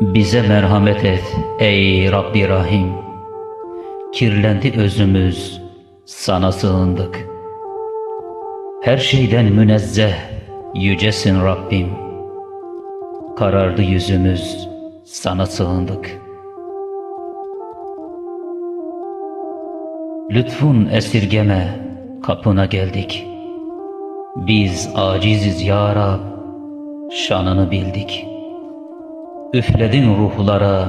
Bize merhamet et ey Rabbi Rahim. Kirlendi özümüz, sana sığındık. Her şeyden münezzeh, yücesin Rabbim. Karardı yüzümüz, sana sığındık. Lütfun esirgeme, kapına geldik. Biz aciziz ya Rab, şanını bildik. Üfledin ruhlara,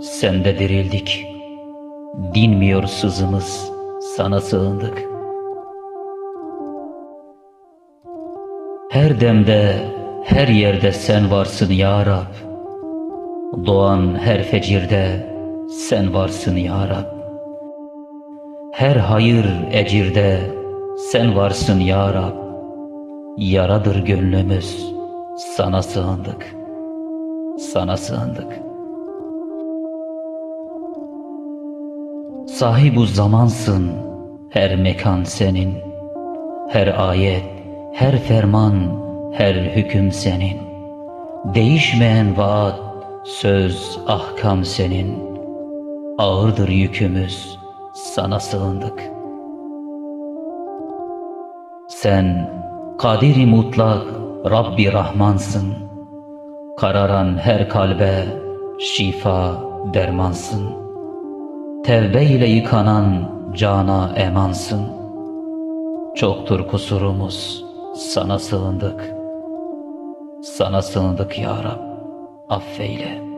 sende dirildik. Dinmiyor sızımız, sana sığındık. Her demde, her yerde sen varsın ya Rab. Doğan her fecirde sen varsın ya Rab. Her hayır ecirde sen varsın ya Rab. Yaradır gönlümüz, sana sığındık, sana sığındık. Sahibu zamansın, her mekan senin, her ayet, her ferman, her hüküm senin. Değişmeyen vaat, söz, ahkam senin. Ağırdır yükümüz, sana sığındık. Sen kadiri mutlak Rabbi Rahmansın. Kararan her kalbe şifa dermansın. Tevbe ile yıkanan cana emansın. Çoktur kusurumuz, sana sığındık. Sana sığındık ya Rab, affeyle.